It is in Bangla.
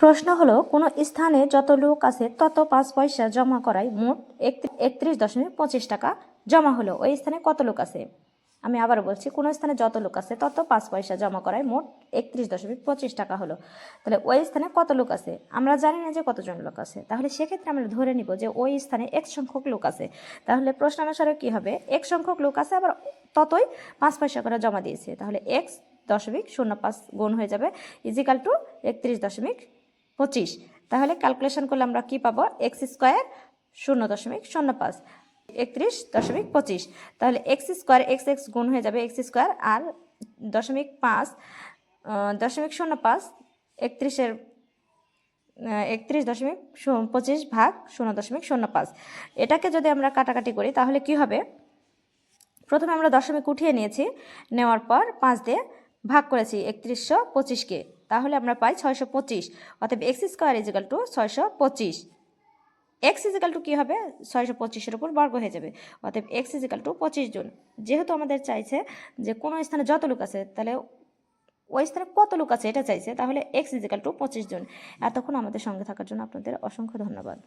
প্রশ্ন হলো, কোনো স্থানে যত লোক আছে, তত পাঁচ পয়সা জমা করায় মোট একত্রিশ দশমিক পঁচিশ টাকা জমা হলো। ওই স্থানে কত লোক আছে? আমি আবার বলছি, কোনো স্থানে যত লোক আছে, তত পাঁচ পয়সা জমা করায় মোট একত্রিশ দশমিক পঁচিশ টাকা হলো। তাহলে ওই স্থানে কত লোক আছে? আমরা জানি না যে কতজন লোক আছে। তাহলে সেক্ষেত্রে আমরা ধরে নিব যে ওই স্থানে এক সংখ্যক লোক আছে। তাহলে প্রশ্ন অনুসারে কী হবে? এক সংখ্যক লোক আছে, আবার ততই পাঁচ পয়সা করে জমা দিয়েছে। তাহলে এক্স দশমিক শূন্য পাঁচ গুণ হয়ে যাবে ইজিক্যাল টু একত্রিশ দশমিক পঁচিশ। তাহলে ক্যালকুলেশন করলে আমরা কি পাবো? এক্স স্কোয়ার শূন্য দশমিক শূন্য পাঁচ, একত্রিশ দশমিক পঁচিশ। তাহলে এক্স স্কোয়ার এক্স এক্স গুণ হয়ে যাবে এক্স স্কোয়ার আর দশমিক পাঁচ দশমিক শূন্য পাঁচ, একত্রিশের একত্রিশ দশমিক পঁচিশ ভাগ শূন্য দশমিক শূন্য পাঁচ। এটাকে যদি আমরা কাটাকাটি করি, তাহলে কি হবে? প্রথমে আমরা দশমিক উঠিয়ে নিয়েছি, নেওয়ার পর পাঁচ দিয়ে ভাগ করেছি একত্রিশশো পঁচিশকে তাহলে আমরা পাই ছয়শো পঁচিশ। অর্থাৎ এক্স স্কোয়ার ইজিক্যাল টু ছয়শো পঁচিশ। এক্স ইজিক্যাল টু কী হবে? ছয়শো পঁচিশের উপর বর্গ হয়ে যাবে। অতএব এক্স ইজিক্যাল টু পঁচিশ জন যেহেতু আমাদের চাইছে যে কোনো স্থানে যত লোক আছে, তাহলে ওই স্থানে কত লোক আছে এটা চাইছে, তাহলে এক্স ইজিক্যাল টু পঁচিশ জন এতক্ষণ আমাদের সঙ্গে থাকার জন্য আপনাদের অসংখ্য ধন্যবাদ।